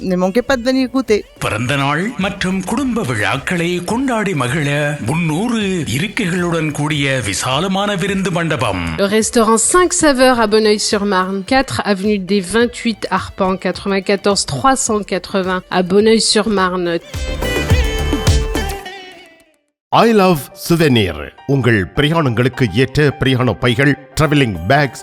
Goûter. பிறந்த நாள் மற்றும் குடும்ப விழாக்களை கொண்டாடி மகிழ முன்னூறு இருக்கைகளுடன் கூடிய விசாலமான விருந்து மண்டபம் Le restaurant 5 saveurs à Bonneuil-sur-Marne, 4 avenue des 28 Arpents, 94 380 à Bonneuil-sur-Marne. I love souvenir உங்கள் பிரயாணங்களுக்கு ஏற்ற பிரயாண பைகள் travelling bags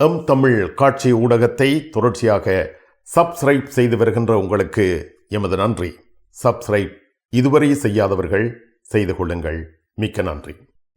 எம் தமிழ் காட்சி ஊடகத்தை தொடர்ச்சியாக சப்ஸ்கிரைப் செய்து வருகின்ற உங்களுக்கு எமது நன்றி. சப்ஸ்கிரைப் இதுவரை செய்யாதவர்கள் செய்து கொள்ளுங்கள். மிக்க நன்றி.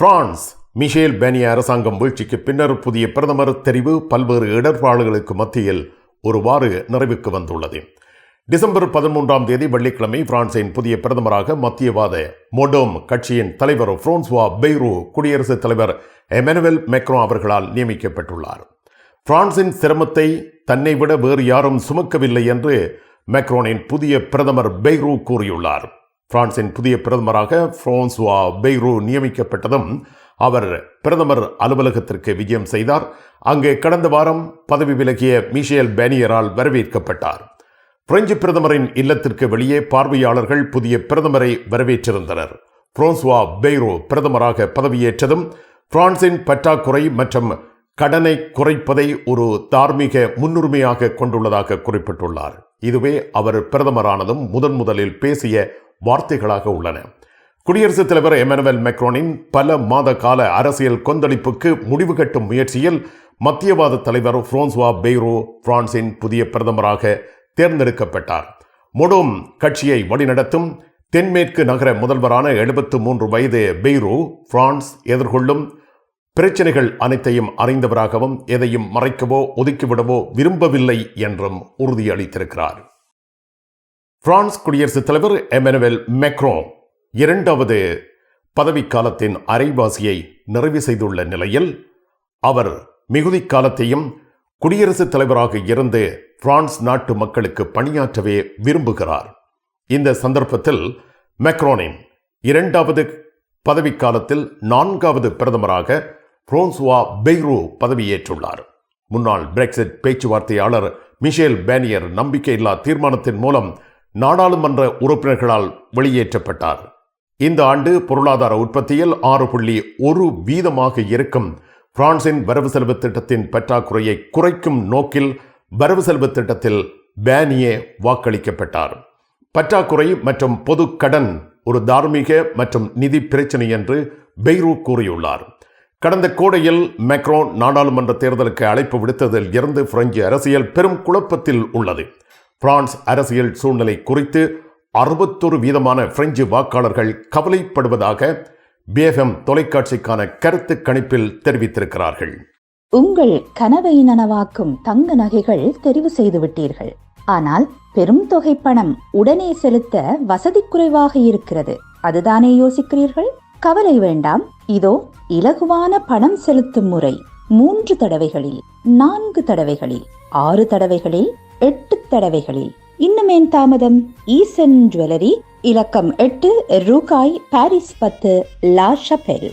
பிரான்ஸ் மிஷேல் பெனி அரசாங்கம் வீழ்ச்சிக்கு பின்னர் புதிய பிரதமர் தெரிவு பல்வேறு இடர்பாடுகளுக்கு மத்தியில் ஒருவாறு நிறைவுக்கு வந்துள்ளது. டிசம்பர் பதிமூன்றாம் தேதி வெள்ளிக்கிழமை பிரான்சின் புதிய பிரதமராக மத்தியவாத மொடோம் கட்சியின் தலைவர் பிரான்சுவா பெய்ரோ குடியரசுத் தலைவர் எமனுவல் மெக்ரோ அவர்களால் நியமிக்கப்பட்டுள்ளார். பிரான்சின் சிரமத்தை தன்னை விட வேறு யாரும் சுமக்கவில்லை என்று மெக்ரோனின் புதிய பிரதமர் பெய்ரூ கூறியுள்ளார். பிரான்சின் புதிய பிரதமராக பிரான்சுவா பெய்ரூ நியமிக்கப்பட்டதும் அவர் பிரதமர் அலுவலகத்திற்கு விஜயம் செய்தார். அங்கு கடந்த வாரம் பதவி விலகிய மிஷேல் பேனியரால் வரவேற்கப்பட்டார். பிரெஞ்சு பிரதமரின் இல்லத்திற்கு வெளியே பார்வையாளர்கள் புதிய பிரதமரை வரவேற்றிருந்தனர். பிரான்சுவா பெய்ரோ பிரதமராக பதவியேற்றதும் பிரான்சின் பற்றாக்குறை மற்றும் கடனை குறைப்பதை ஒரு தார்மீக முன்னுரிமையாக கொண்டுள்ளதாக குறிப்பிட்டுள்ளார். இதுவே அவர் பிரதமரானதும் முதன் முதலில் பேசிய வார்த்தைகளாக உள்ளன. குடியரசுத் தலைவர் எமனுவல் மெக்ரோனின் பல மாத கால அரசியல் கொந்தளிப்புக்கு முடிவு கட்டும் முயற்சியில் மத்தியவாத தலைவர் பிரான்சுவா பெய்ரோ பிரான்சின் புதிய பிரதமராக தேர்ந்தெடுக்கப்பட்டார். மொடோம் கட்சியை வழிநடத்தும் தென்மேற்கு நகர முதல்வரான எழுபத்து மூன்று வயது பெய்ரோ பிரான்ஸ் எதிர்கொள்ளும் பிரச்சனைகள் அனைத்தையும் அறிந்தவராகவும் எதையும் மறைக்கவோ ஒதுக்கிவிடவோ விரும்பவில்லை என்றும் உறுதியளித்திருக்கிறார். பிரான்ஸ் குடியரசுத் தலைவர் எமனுவல் மெக்ரோ இரண்டாவது பதவிக்காலத்தின் அரைவாசியை நிறைவு செய்துள்ள நிலையில் அவர் மிகுதி காலத்தையும் குடியரசுத் தலைவராக இருந்து பிரான்ஸ் நாட்டு மக்களுக்கு பணியாற்றவே விரும்புகிறார். இந்த சந்தர்ப்பத்தில் மெக்ரோனின் இரண்டாவது பதவிக்காலத்தில் நான்காவது பிரதமராக புரோன்சுவா பெய்ரூ பதவியேற்றுள்ளார். முன்னாள் பிரெக்சிட் பேச்சுவார்த்தையாளர் மிஷேல் பேனியர் நம்பிக்கையில்லா தீர்மானத்தின் மூலம் நாடாளுமன்ற உறுப்பினர்களால் வெளியேற்றப்பட்டார். இந்த ஆண்டு பொருளாதார உற்பத்தியில் ஆறு புள்ளி ஒரு வீதமாக இருக்கும். பிரான்சின் வரவு செலவு திட்டத்தின் பற்றாக்குறையை குறைக்கும் நோக்கில் வரவு செலவு திட்டத்தில் பேனியே வாக்களிக்கப்பட்டார். பற்றாக்குறை மற்றும் பொது கடன் ஒரு தார்மீக மற்றும் நிதி பிரச்சனை என்று பெய்ரூ கூறியுள்ளார். கடந்த கோடையில் மேக்ரோன் நாடாளுமன்ற தேர்தலுக்கு அழைப்பு விடுத்ததில் இருந்து பிரெஞ்சு அரசியல் பெரும் குழப்பத்தில் உள்ளது. பிரான்ஸ் அரசியல் சூழ்நிலை குறித்து அறுபத்தொரு வீதமான பிரெஞ்சு வாக்காளர்கள் கவலைப்படுவதாக பிஎஃப்எம் தொலைக்காட்சிக்கான கருத்து கணிப்பில் தெரிவித்திருக்கிறார்கள். உங்கள் கனவை நனவாக்கும் தங்க நகைகள் தெரிவு செய்து விட்டீர்கள். ஆனால் பெரும் தொகை பணம் உடனே செலுத்த வசதி குறைவாக இருக்கிறது. அதுதானே யோசிக்கிறீர்கள்? கவலை வேண்டாம். இதோ இலகுவான பணம் செலுத்தும் முறை. மூன்று தடவைகளில் நான்கு தடவைகளில் ஆறு தடவைகளில் எட்டு தடவைகளில். இன்னுமேன் தாமதம்? ஈசன் ஜுவல்லரி இலக்கம் எட்டு ரூகாய் பாரிஸ் பத்து லா ஷபெல்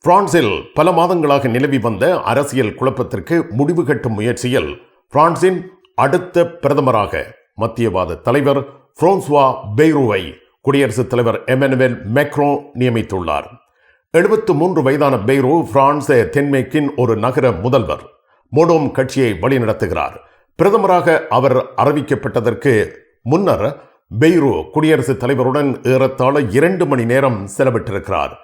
பிரான்சில் பல மாதங்களாக நிலவி வந்த அரசியல் குழப்பத்திற்கு முடிவு கட்டும் முயற்சியில் பிரான்சின் அடுத்த பிரதமராக மத்தியவாத தலைவர் பிரான்சுவா பெய்ரூவை குடியரசுத் தலைவர் எமனுவேல் மேக்ரோ நியமித்துள்ளார். எழுபத்து மூன்று வயதான பெய்ரூ பிரான்ஸ் தென்மேற்கின் ஒரு நகர முதல்வர். மோடோம் கட்சியை வழிநடத்துகிறார். பிரதமராக அவர் அறிவிக்கப்பட்டதற்கு முன்னர் பெய்ரூ குடியரசுத் தலைவருடன் ஏறத்தாழ இரண்டு மணி நேரம் செலவிட்டிருக்கிறார்.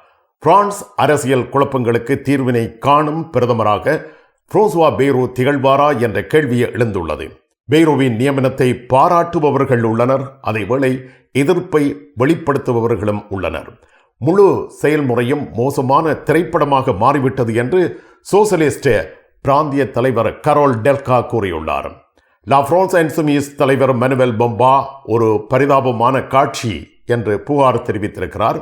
பிரான்ஸ் அரசியல் குழப்பங்களுக்கு தீர்வினை காணும் பிரதமராக புரோசுவா பெய்ரோ திகழ்வாரா என்ற கேள்வி எழுந்துள்ளது. பெய்ரூவின் நியமனத்தை பாராட்டுபவர்கள் உள்ளனர். அதேவேளை எதிர்ப்பை வெளிப்படுத்துபவர்களும் உள்ளனர். முழு செயல்முறையும் மோசமான திரைப்படமாக மாறிவிட்டது என்று சோசலிஸ்ட் பிராந்திய தலைவர் கரோல் டெல்கா கூறியுள்ளார். லா பிரான்ஸ் அண்ட் சுமீஸ் தலைவர் மனுவல் பொம்பா ஒரு பரிதாபமான காட்சி என்று புகார் தெரிவித்திருக்கிறார்.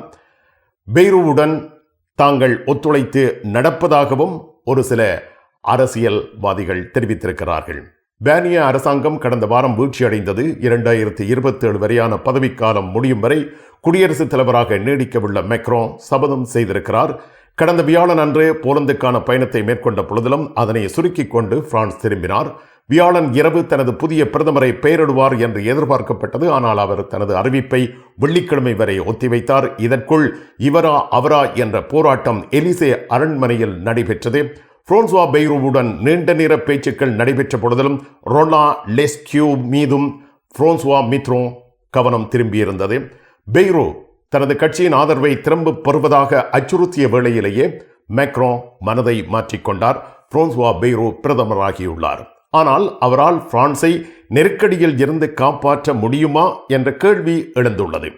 பெய்ரூவுடன் தாங்கள் ஒத்துழைத்து நடப்பதாகவும் ஒரு சில அரசியல்வாதிகள் தெரிவித்திருக்கிறார்கள். பேனிய அரசாங்கம் கடந்த வாரம் வீழ்ச்சியடைந்தது. இரண்டாயிரத்தி இருபத்தி ஏழு வரையான பதவிக்காலம் முடியும் வரை குடியரசுத் தலைவராக நீடிக்கவுள்ள மெக்ரோ சபதம் செய்திருக்கிறார். கடந்த வியாழன் அன்று போலந்துக்கான பயணத்தை மேற்கொண்ட பொழுதிலும் அதனை சுருக்கிக் கொண்டு பிரான்ஸ் திரும்பினார். வியாழன் இரவு தனது புதிய பிரதமரை பெயரிடுவார் என்று எதிர்பார்க்கப்பட்டது. ஆனால் அவர் தனது அறிவிப்பை வெள்ளிக்கிழமை வரை ஒத்திவைத்தார். இதற்குள் இவரா அவரா என்ற போராட்டம் எலிசே அரண்மனையில் நடைபெற்றது. புரோன்சுவா பெய்ரூவுடன் நீண்ட நேர பேச்சுக்கள் நடைபெற்ற பொழுதிலும் ரொனா லெஸ்கியூ மீதும் புரோன்சுவா மித்ரோ கவனம் திரும்பியிருந்தது. பெய்ரோ தனது கட்சியின் ஆதரவை திரும்ப பெறுவதாக அச்சுறுத்திய வேளையிலேயே மேக்ரோ மனதை மாற்றிக்கொண்டார். François Bayrou பிரதமராகியுள்ளார். ஆனால் அவரால் பிரான்ஸை நெருக்கடியில் இருந்து காப்பாற்ற முடியுமா என்ற கேள்வி எழுந்துள்ளது.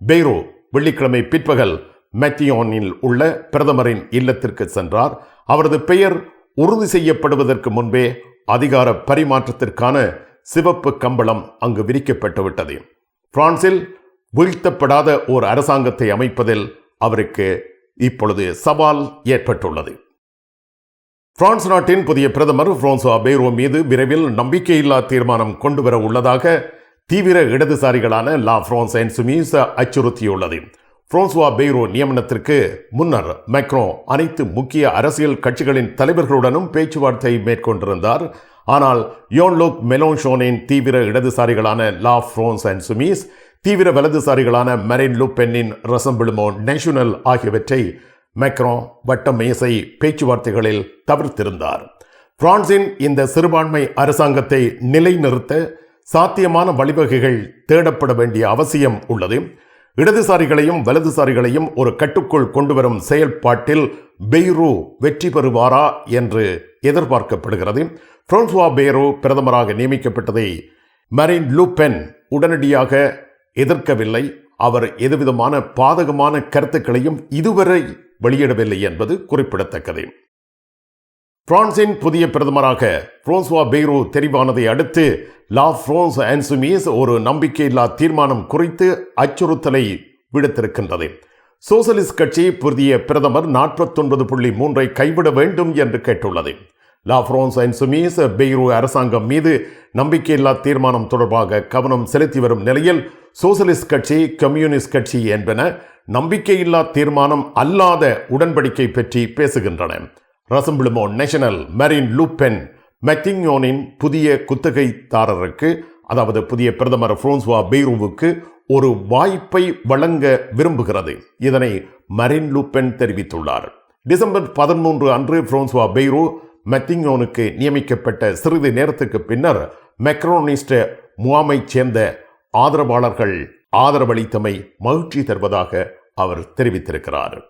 பெய்ரோ வெள்ளிக்கிழமை பிற்பகல் மெத்தியோனில் உள்ள பிரதமரின் இல்லத்திற்கு சென்றார். அவரது பெயர் உறுதி செய்யப்படுவதற்கு முன்பே அதிகார பரிமாற்றத்திற்கான சிவப்பு கம்பளம் அங்கு விரிக்கப்பட்டுவிட்டது. பிரான்சில் வீழ்த்தப்படாத ஓர் அரசாங்கத்தை அமைப்பதில் அவருக்கு இப்பொழுது சவால் ஏற்பட்டுள்ளது. பிரான்ஸ் நாட்டின் புதிய பிரதமர் பிரான்சுவா பேரோ மீது விரைவில் நம்பிக்கையில்லா தீர்மானம் கொண்டுவர உள்ளதாக தீவிர இடதுசாரிகளான லா பிரான்ஸ் அண்ட் சுமீஸ் அச்சுறுத்தியுள்ளது. பிரான்சுவா பெய்ரோ நியமனத்திற்கு முன்னர் மேக்ரோ அனைத்து முக்கிய அரசியல் கட்சிகளின் தலைவர்களுடனும் பேச்சுவார்த்தை மேற்கொண்டிருந்தார். ஆனால் யோன்லோக் மெலோன்ஷோனின் தீவிர இடதுசாரிகளான லா பிரான்ஸ் அண்ட் சுமீஸ் தீவிர வலதுசாரிகளான மெரின் லுப்பென்னின் ரசம்பிளுமோ நேஷனல் ஆகியவற்றை மெக்ரோ வட்ட மேசை பேச்சுவார்த்தைகளில் தவிர்த்திருந்தார். பிரான்சின் இந்த சிறுபான்மை அரசாங்கத்தை நிலைநிறுத்த சாத்தியமான வழிவகைகள் தேடப்பட வேண்டிய அவசியம் உள்ளது. இடதுசாரிகளையும் வலதுசாரிகளையும் ஒரு கட்டுக்குள் கொண்டுவரும் செயல்பாட்டில் பெய்ரூ வெற்றி பெறுவாரா என்று எதிர்பார்க்கப்படுகிறது. பிரான்சுவா பெய்ரூ பிரதமராக நியமிக்கப்பட்டதை மரின் லூபென் உடனடியாக எதிர்க்கவில்லை. அவர் எதுவிதமான பாதகமான கருத்துக்களையும் இதுவரை வெளியிடவில்லை என்பது குறிப்பிடத்தக்கது. பிரான்சின் புதிய பிரதமராக புரோன்சுவா பெய்ரோ தெரிவானதை அடுத்து லா பிரான்ஸ் அன்சுமீஸ் ஒரு நம்பிக்கையில்லா தீர்மானம் குறித்து அச்சுறுத்தலை விடுத்திருக்கின்றது. சோசலிஸ்ட் கட்சி புதிய பிரதமர் நாற்பத்தொன்பது புள்ளி மூன்றை கைவிட வேண்டும் என்று கேட்டுள்ளது. லா பிரான்ஸ் அண்ட் சுமீஸ் பெய்ரூ அரசாங்கம் மீது நம்பிக்கையில்லா தீர்மானம் தொடர்பாக கவனம் செலுத்தி வரும் நிலையில் சோசலிஸ்ட் கட்சி கம்யூனிஸ்ட் கட்சி என்பன நம்பிக்கையில்லா தீர்மானம் அல்லாத உடன்படிக்கை பற்றி பேசுகின்றன. ரசம்பிளுமோ நேஷனல் மரின் லூப்பென் மெக்டிங்யோனின் புதிய குத்தகைதாரருக்கு அதாவது புதிய பிரதமர் ஃப்ரோன்ஸ்வா பெய்ரூவுக்கு ஒரு வாய்ப்பை வழங்க விரும்புகிறது. இதனை மரின் லூப்பென் தெரிவித்துள்ளார். டிசம்பர் பதிமூன்று அன்று ஃப்ரோன்ஸ்வா பெய்ரூ மெத்திங்கோனுக்கு நியமிக்கப்பட்ட சிறிது நேரத்துக்கு பின்னர் மெக்ரோனிஸ்ட் முகாமைச் சேர்ந்த ஆதரவாளர்கள் ஆதரவளித்தமை மகிழ்ச்சி தருவதாக அவர் தெரிவித்திருக்கிறார்.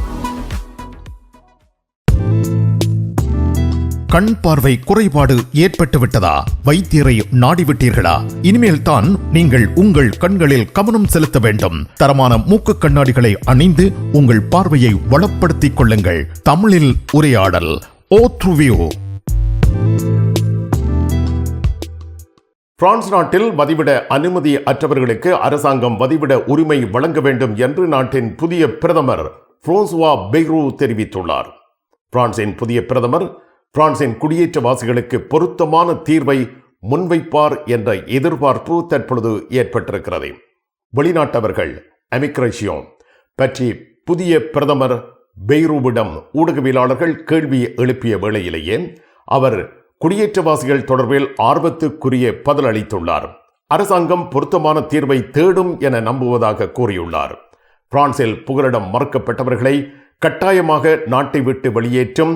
கண் பார்வை குறைபாடு ஏற்பட்டுவிட்டதா? வைத்தியரை நாடிவிட்டீர்களா? இனிமேல் தான் நீங்கள் உங்கள் கண்களில் கவனம் செலுத்த வேண்டும். தரமான மூக்கு கண்ணாடிகளை அணிந்து உங்கள் பார்வையை வளப்படுத்திக் கொள்ளுங்கள். தமிழில் உரையாடல் ஓத்ருவியோ பிரான்ஸ் நாட்டில் வதிவிட அனுமதி அற்றவர்களுக்கு அரசாங்கம் வதிவிட உரிமை வழங்க வேண்டும் என்று நாட்டின் புதிய பிரதமர் பிரான்சுவா பெய்ரூ தெரிவித்துள்ளார். பிரான்சின் புதிய பிரதமர் பிரான்சின் குடியேற்றவாசிகளுக்கு பொருத்தமான தீர்வை முன்வைப்பார் என்ற எதிர்பார்ப்பு தற்பொழுது ஏற்பட்டிருக்கிறது. வெளிநாட்டவர்கள் அமிக்ரேஷியோன் பற்றி புதிய பிரதமர் பெய்ரூவிடம் ஊடகவியலாளர்கள் கேள்வி எழுப்பிய வேளையிலேயே அவர் குடியேற்றவாசிகள் தொடர்பில் ஆர்வத்துக்குரிய பதில் அளித்துள்ளார். அரசாங்கம் பொருத்தமான தீர்வை தேடும் என நம்புவதாக கூறியுள்ளார். பிரான்சில் புகலிடம் மறுக்கப்பட்டவர்களை கட்டாயமாக நாட்டை விட்டு வெளியேற்றும்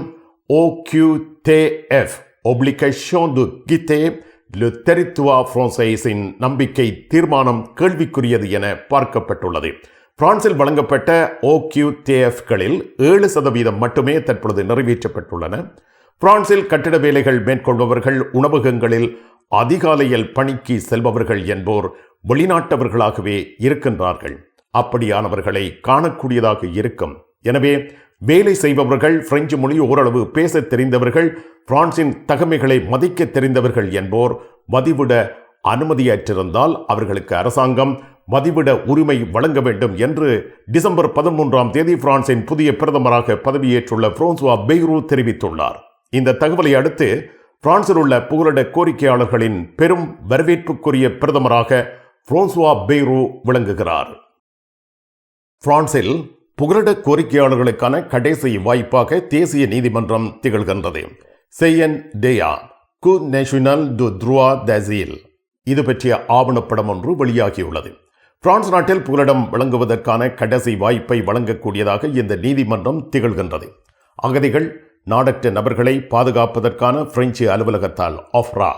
OQTF, Obligation de quitter le territoire français நம்பிக்கை தீர்மானம் கேள்விக்குரியது என பார்க்கப்பட்டுள்ளது. பிரான்சில் வழங்கப்பட்ட OQTF-களில் ஏழு சதவீதம் மட்டுமே தற்பொழுது நிறைவேற்றப்பட்டுள்ளன. பிரான்சில் கட்டிட வேலைகள் மேற்கொள்பவர்கள் உணவகங்களில் அதிகாலையில் பணிக்கு செல்பவர்கள் என்போர் வெளிநாட்டவர்களாகவே இருக்கின்றார்கள். அப்படியானவர்களை காணக்கூடியதாக இருக்கும். எனவே வேலை செய்பவர்கள் பிரெஞ்சு மொழி ஓரளவு பேச தெரிந்தவர்கள் பிரான்சின் தகமைகளை மதிக்க தெரிந்தவர்கள் என்போர் வதிவிட அனுமதியற்றிருந்தால் அவர்களுக்கு அரசாங்கம் வதிவிட உரிமை வழங்க வேண்டும் என்று டிசம்பர் பதிமூன்றாம் தேதி பிரான்சின் புதிய பிரதமராக பதவியேற்றுள்ள பிரான்சுவா பெய்ரூ தெரிவித்துள்ளார். இந்த தகவலை அடுத்து பிரான்சில் உள்ள புகலிட கோரிக்கையாளர்களின் பெரும் வரவேற்புக்குரிய பிரதமராக பிரான்சுவா பெய்ரூ விளங்குகிறார். பிரான்சில் புகலிட கோரிக்கையாளர்களுக்கான கடைசி வாய்ப்பாக தேசிய நீதிமன்றம் திகழ்கின்றது. செய்யன் டேயா கு நேஷனல் டு த்ருவா தசீல். இது பற்றிய ஆவணப்படம் ஒன்று வெளியாகியுள்ளது. பிரான்ஸ் நாட்டில் புகலிடம் வழங்குவதற்கான கடைசி வாய்ப்பை வழங்கக்கூடியதாக இந்த நீதிமன்றம் திகழ்கின்றது. அகதிகள் நாடற்ற நபர்களை பாதுகாப்பதற்கான பிரெஞ்சு அலுவலகத்தால் ஆஃப்ரா.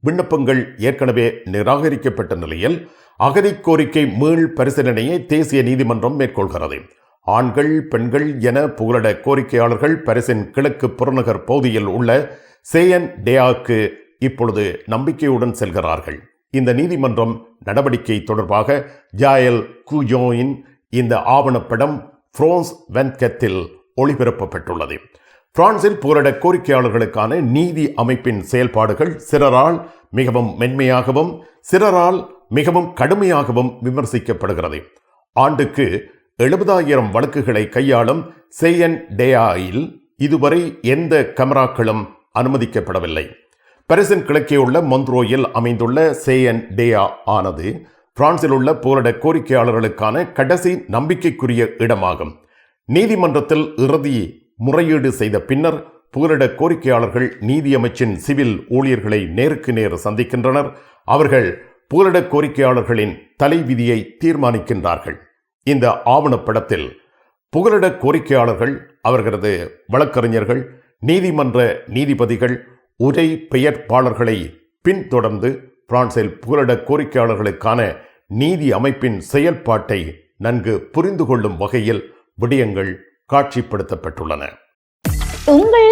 விண்ணப்பங்கள் ஏற்கனவே நிராகரிக்கப்பட்ட நிலையில் அகதி கோரிக்கை மீள் பரிசீலனையை தேசிய நீதிமன்றம் மேற்கொள்கிறது. ஆண்கள் பெண்கள் என புகலிட கோரிக்கையாளர்கள் பரிசின் கிழக்கு புறநகர் பகுதியில் உள்ள சேயன் டேயாக்கு இப்பொழுது நம்பிக்கையுடன் செல்கிறார்கள். இந்த நீதிமன்றம் நடவடிக்கை தொடர்பாக ஜாயல் குஜோயின் இந்த ஆவணப்படம் பிரான்ஸ் வென்கத்தில் ஒளிபரப்பப்பட்டுள்ளது. பிரான்சில் புகலிட கோரிக்கையாளர்களுக்கான நீதி அமைப்பின் செயல்பாடுகள் சிலரால் மிகவும் மென்மையாகவும் சிலரால் மிகவும் கடுமையாகவும் விமர்சிக்கப்படுகிறது. ஆண்டுக்கு எழுபதாயிரம் வழக்குகளை கையாளும் சேயன் டேயாயில் இதுவரை எந்த கமராக்களும் அனுமதிக்கப்படவில்லை. பரிசின் கிழக்கே உள்ள மொந்த்ரோயில் அமைந்துள்ள சேயன் டேயா ஆனது பிரான்சில் உள்ள போராட கோரிக்கையாளர்களுக்கான கடைசி நம்பிக்கைக்குரிய இடமாகும். நீதிமன்றத்தில் இறுதி முறையீடு செய்த பின்னர் புகலிட கோரிக்கையாளர்கள் நீதியமைச்சின் சிவில் ஊழியர்களை நேருக்கு நேர் சந்திக்கின்றனர். அவர்கள் புகலிட கோரிக்கையாளர்களின் தலைவிதியை தீர்மானிக்கின்றார்கள். இந்த ஆவணப்படத்தில் புகலிட கோரிக்கையாளர்கள் அவர்களது வழக்கறிஞர்கள் நீதிமன்ற நீதிபதிகள் உரை பெயர்ப்பாளர்களை பின்தொடர்ந்து பிரான்சில் புகலிட கோரிக்கையாளர்களுக்கான நீதி அமைப்பின் செயல்பாட்டை நன்கு புரிந்து கொள்ளும் வகையில் விடயங்கள் காட்சிப்படுத்தப்பட்டுள்ளன. உங்கள்